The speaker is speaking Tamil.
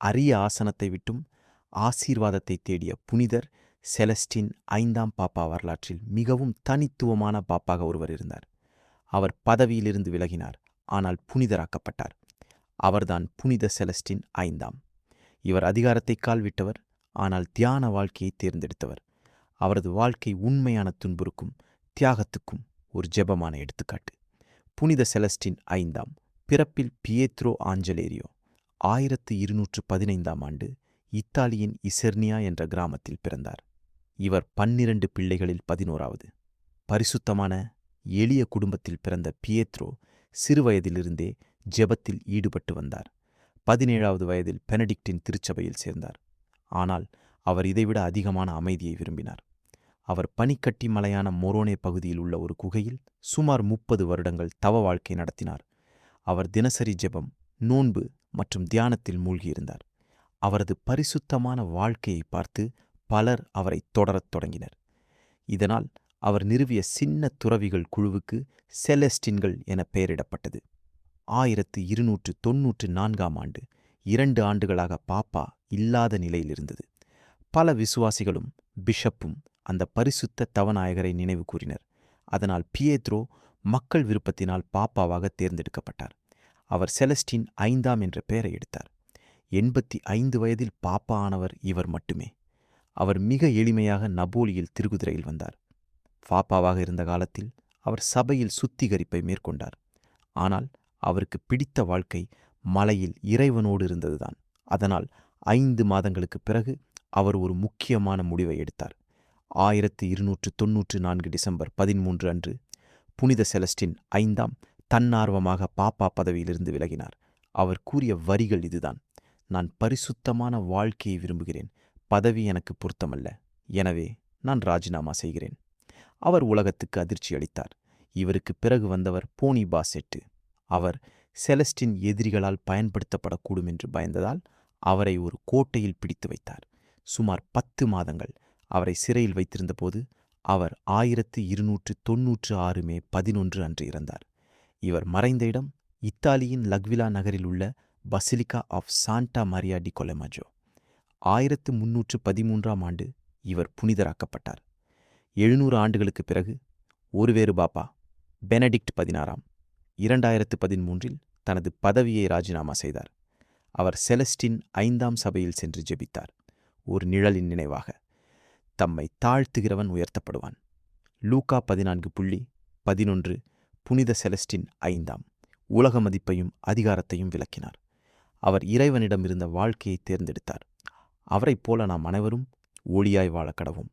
அரிய ஆசனத்தை விட்டும் ஆசீர்வாதத்தை தேடிய புனிதர் செலஸ்டின் ஐந்தாம் பாப்பா வரலாற்றில் மிகவும் தனித்துவமான பாப்பாக ஒருவர் இருந்தார். அவர் பதவியிலிருந்து விலகினார் ஆனால் புனிதராக்கப்பட்டார். அவர்தான் புனித செலஸ்டின் ஐந்தாம். இவர் அதிகாரத்தை கால்விட்டவர் ஆனால் தியான வாழ்க்கையை தேர்ந்தெடுத்தவர். அவரது வாழ்க்கை உண்மையான துன்புறுக்கும் தியாகத்துக்கும் ஒரு ஜெபமான எடுத்துக்காட்டு. புனித செலஸ்டின் ஐந்தாம் பிறப்பில் பியேத்ரோ ஆஞ்சலேரியோ. ஆயிரத்து இருநூற்று பதினைந்தாம் ஆண்டு இத்தாலியின் இசெர்னியா என்ற கிராமத்தில் பிறந்தார். இவர் பன்னிரண்டு பிள்ளைகளில் பதினோராவது. பரிசுத்தமான எளிய குடும்பத்தில் பிறந்த பியேத்ரோ சிறுவயதிலிருந்தே ஜெபத்தில் ஈடுபட்டு வந்தார். பதினேழாவது வயதில் பெனடிக்டின் திருச்சபையில் சேர்ந்தார். ஆனால் அவர் இதைவிட அதிகமான அமைதியை விரும்பினார். அவர் பனிக்கட்டி மலையான மொரோனே பகுதியில் உள்ள ஒரு குகையில் சுமார் முப்பது வருடங்கள் தவ வாழ்க்கை நடத்தினார். அவர் தினசரி ஜெபம் நோன்பு மற்றும் தியானத்தில் மூழ்கியிருந்தார். அவரது பரிசுத்தமான வாழ்க்கையை பார்த்து பலர் அவரை தொடரத் தொடங்கினர். இதனால் அவர் நிறுவிய சின்ன துறவிகள் குழுவுக்கு செலஸ்டின்கள் என பெயரிடப்பட்டது. ஆயிரத்து இருநூற்று தொன்னூற்று நான்காம் ஆண்டு இரண்டு ஆண்டுகளாக பாப்பா இல்லாத நிலையில் இருந்தது. பல விசுவாசிகளும் பிஷப்பும் அந்த பரிசுத்த தவநாயகரை நினைவு கூறினர். அதனால் பியேத்ரோ மக்கள் விருப்பத்தினால் பாப்பாவாக தேர்ந்தெடுக்கப்பட்டார். அவர் செலஸ்டின் ஐந்தாம் என்ற பெயரை எடுத்தார். எண்பத்தி ஐந்து வயதில் பாப்பா ஆனவர் இவர் மட்டுமே. அவர் மிக எளிமையாக நபோலியில் திருகுதிரையில் வந்தார். பாப்பாவாக இருந்த காலத்தில் அவர் சபையில் சுத்திகரிப்பை மேற்கொண்டார். ஆனால் அவருக்கு பிடித்த வாழ்க்கை மலையில் இறைவனோடு இருந்ததுதான். அதனால் ஐந்து மாதங்களுக்கு பிறகு அவர் ஒரு முக்கியமான முடிவை எடுத்தார். ஆயிரத்தி இருநூற்று தொன்னூற்று நான்கு டிசம்பர் பதிமூன்று அன்று புனித செலஸ்டின் ஐந்தாம் தன்னார்வமாக பாப்பா பதவியிலிருந்து விலகினார். அவர் கூறிய வரிகள் இதுதான். நான் பரிசுத்தமான வாழ்க்கையை விரும்புகிறேன். பதவி எனக்கு பொருத்தமல்ல. எனவே நான் ராஜினாமா செய்கிறேன். அவர் உலகத்துக்கு அதிர்ச்சி அளித்தார். இவருக்கு பிறகு வந்தவர் போனி பாசெட்டு. அவர் செலஸ்டின் எதிரிகளால் பயன்படுத்தப்படக்கூடும் என்று பயந்ததால் அவரை ஒரு கோட்டையில் பிடித்து வைத்தார். சுமார் பத்து மாதங்கள் அவரை சிறையில் வைத்திருந்தபோது அவர் ஆயிரத்து இருநூற்று தொன்னூற்று ஆறு மே பதினொன்று அன்று இறந்தார். இவர் மறைந்த இடம் இத்தாலியின் லக்விலா நகரில் உள்ள basilica of Santa Maria di Collemaggio. ஆயிரத்து முன்னூற்று பதிமூன்றாம் ஆண்டு இவர் புனிதராக்கப்பட்டார். எழுநூறு ஆண்டுகளுக்கு பிறகு ஒருவேறு பாப்பா பெனடிக்ட் பதினாறாம் இரண்டாயிரத்து பதிமூன்றில் தனது பதவியை ராஜினாமா செய்தார். அவர் செலஸ்டின் ஐந்தாம் சபையில் சென்று ஜெபித்தார். ஒரு நிழலின் நினைவாக தம்மை தாழ்த்துகிறவன் உயர்த்தப்படுவான். லூக்கா பதினான்கு புள்ளி பதினொன்று புனித செலஸ்டின் ஐந்தாம் உலக மதிப்பையும் அதிகாரத்தையும் விளக்கினார். அவர் இறைவனிடம் இருந்த வாழ்க்கையை தேர்ந்தெடுத்தார். அவரைப் போல நாம் அனைவரும் ஒளியாய் வாழ கடவும்.